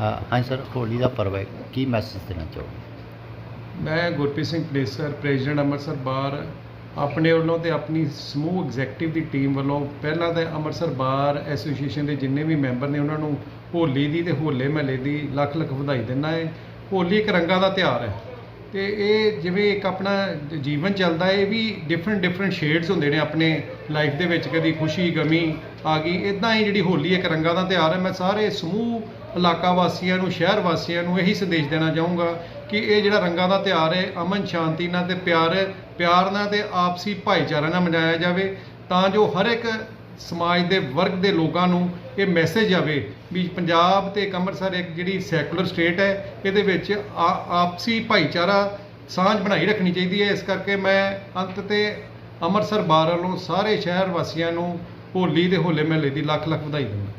ਹਾਂਜੀ ਸਰ, ਹੋਲੀ ਦਾ ਪਰਵ ਹੈ। ਕੀ ਮੈਸੇਜ ਦੇਣਾ ਚਾਹੋਗੇ? ਮੈਂ ਗੁਰਪ੍ਰੀਤ ਸਿੰਘ ਪਲੇਸਰ ਪ੍ਰੈਜ਼ੀਡੈਂਟ ਅੰਮ੍ਰਿਤਸਰ ਬਾਰ, ਆਪਣੇ ਵੱਲੋਂ ਤੇ ਆਪਣੀ ਸਮੂਹ ਐਗਜ਼ੈਕਟਿਵ ਦੀ ਟੀਮ ਵੱਲੋਂ ਪਹਿਲਾਂ ਤਾਂ ਅੰਮ੍ਰਿਤਸਰ ਬਾਰ ਐਸੋਸੀਏਸ਼ਨ ਦੇ ਜਿੰਨੇ ਵੀ ਮੈਂਬਰ ਨੇ ਉਹਨਾਂ ਨੂੰ ਹੋਲੀ ਦੀ ਤੇ ਹੋਲੇ ਮਹੱਲੇ ਦੀ ਲੱਖ ਲੱਖ ਵਧਾਈ ਦਿੰਦਾ ਹੈ। ਹੋਲੀ ਇੱਕ ਰੰਗਾਂ ਦਾ ਤਿਉਹਾਰ ਹੈ। ਤੇ ਇਹ ਜਿਵੇਂ ਇੱਕ ਆਪਣਾ ਜੀਵਨ ਚੱਲਦਾ ਇਹ ਵੀ ਡਿਫਰੈਂਟ ਡਿਫਰੈਂਟ ਸ਼ੇਡਸ ਹੁੰਦੇ ਨੇ ਆਪਣੇ ਲਾਈਫ ਦੇ ਵਿੱਚ, ਕਦੀ ਖੁਸ਼ੀ, ਗਮੀ, ਆ ਗਈ ਇਦਾਂ ਹੀ ਜਿਹੜੀ ਹੋਲੀ ਇੱਕ ਰੰਗਾਂ ਦਾ ਤਿਉਹਾਰ ਹੈ, ਮੈਂ ਸਾਰੇ ਸਮੂਹ, ਇਲਾਕਾ ਵਾਸੀਆਂ ਨੂੰ, ਸ਼ਹਿਰ ਵਾਸੀਆਂ ਨੂੰ ਇਹੀ ਸੰਦੇਸ਼ ਦੇਣਾ ਚਾਹੂੰਗਾ ਕਿ ਇਹ ਜਿਹੜਾ ਰੰਗਾਂ ਦਾ ਤਿਉਹਾਰ ਹੈ, ਅਮਨ ਸ਼ਾਂਤੀ ਨਾਲ ਤੇ ਪਿਆਰ ਪਿਆਰ ਨਾਲ ਤੇ ਆਪਸੀ ਭਾਈਚਾਰਾ ਨਾਲ ਮਨਾਇਆ ਜਾਵੇ, ਤਾਂ ਜੋ ਹਰ ਇੱਕ ਸਮਾਜ ਦੇ ਵਰਗ ਦੇ ਲੋਕਾਂ ਨੂੰ ਇਹ ਮੈਸੇਜ ਆਵੇ ਵੀ ਪੰਜਾਬ ਤੇ ਇੱਕ ਅੰਮ੍ਰਿਤਸਰ ਇੱਕ ਜਿਹੜੀ ਸੈਕੂਲਰ ਸਟੇਟ ਹੈ, ਇਹਦੇ ਵਿੱਚ ਆ- ਆਪਸੀ ਭਾਈਚਾਰਾ ਸਾਂਝ ਬਣਾਈ ਰੱਖਣੀ ਚਾਹੀਦੀ ਹੈ। ਇਸ ਕਰਕੇ ਮੈਂ ਅੰਤ ਤੇ ਅੰਮ੍ਰਿਤਸਰ ਬਾਰ ਵੱਲੋਂ ਸਾਰੇ ਸ਼ਹਿਰ ਵਾਸੀਆਂ ਨੂੰ ਹੋਲੀ ਦੇ ਹੋਲੇ ਮਹੱਲੇ ਦੀ ਲੱਖ ਲੱਖ ਵਧਾਈ ਦਿੰਦਾ।